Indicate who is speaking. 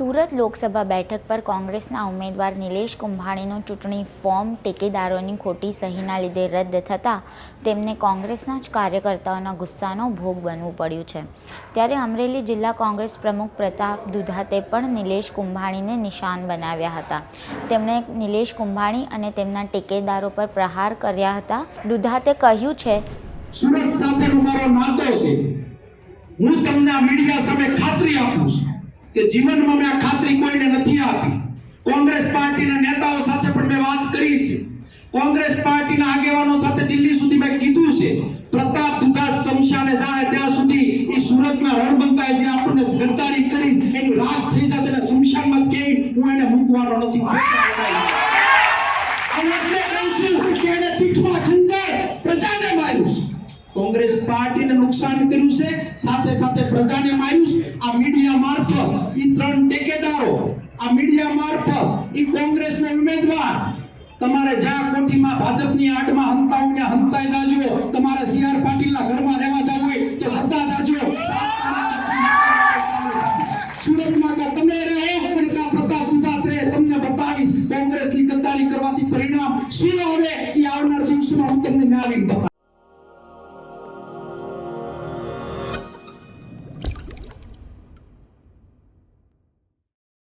Speaker 1: સુરત લોકસભા બેઠક પર કોંગ્રેસના ઉમેદવાર નિલેશ કુંભાણીનું ચૂંટણી ફોર્મ ટેકેદારોની ખોટી સહીના લીધે રદ થતાં તેમને કોંગ્રેસના જ કાર્યકર્તાઓના ગુસ્સાનો ભોગ બનવું પડ્યું છે. ત્યારે અમરેલી જિલ્લા કોંગ્રેસ પ્રમુખ પ્રતાપ દુધાતે પણ નિલેશ કુંભાણીને નિશાન બનાવ્યા હતા. તેમણે નિલેશ કુંભાણી અને તેમના ટેકેદારો પર પ્રહાર કર્યા હતા. દુધાતે કહ્યું છે,
Speaker 2: સુરત સાથેનો મારો નાતો છે. હું તમને મીડિયા સામે ખાતરી કે જીવનમાં મેં આ ખાતરી કોઈને નથી આપી. કોંગ્રેસ પાર્ટીના નેતાઓ સાથે પણ મેં વાત કરી છે. કોંગ્રેસ પાર્ટીના આગેવાનો સાથે દિલ્હી સુધી મેં કીધું છે પ્રતાપ દુધાત શમશાને જાય ત્યાં સુધી એ સુરતના રણબંકાએ જે આપણને ગદ્દારી કરી એની રાત થઈ જાય તેને શમશાનમાં કે હું એને મૂકવાનો નથી. એટલે કહું છું કે એને પીઠમાં ખંજાર કોંગ્રેસ પાર્ટીને નુકસાન કર્યું છે, સાથે સાથે પ્રજાને માર્યું છે. આ મીડિયા મારફત ઈ ત્રણ ટેકેદારો, આ મીડિયા મારફત ઈ કોંગ્રેસના ઉમેદવાર, તમારે જ્યાં કોઠીમાં ભાજપની આડમાં હંતા ને હંતાઈ જાજો, તમારે સીઆર પાટીલના ઘરમાં રહેવા જવું હોય તો જતા જાજો. સુરતમાં કા તમે રહો પણ કા પ્રતાપ દુધાત રહે, તમને બતાવીશ, કોંગ્રેસની ગદ્દારી કરવાથી પરિણામ શું આવે એ આવનાર દિવસમાં હું તમને બતાવીશ.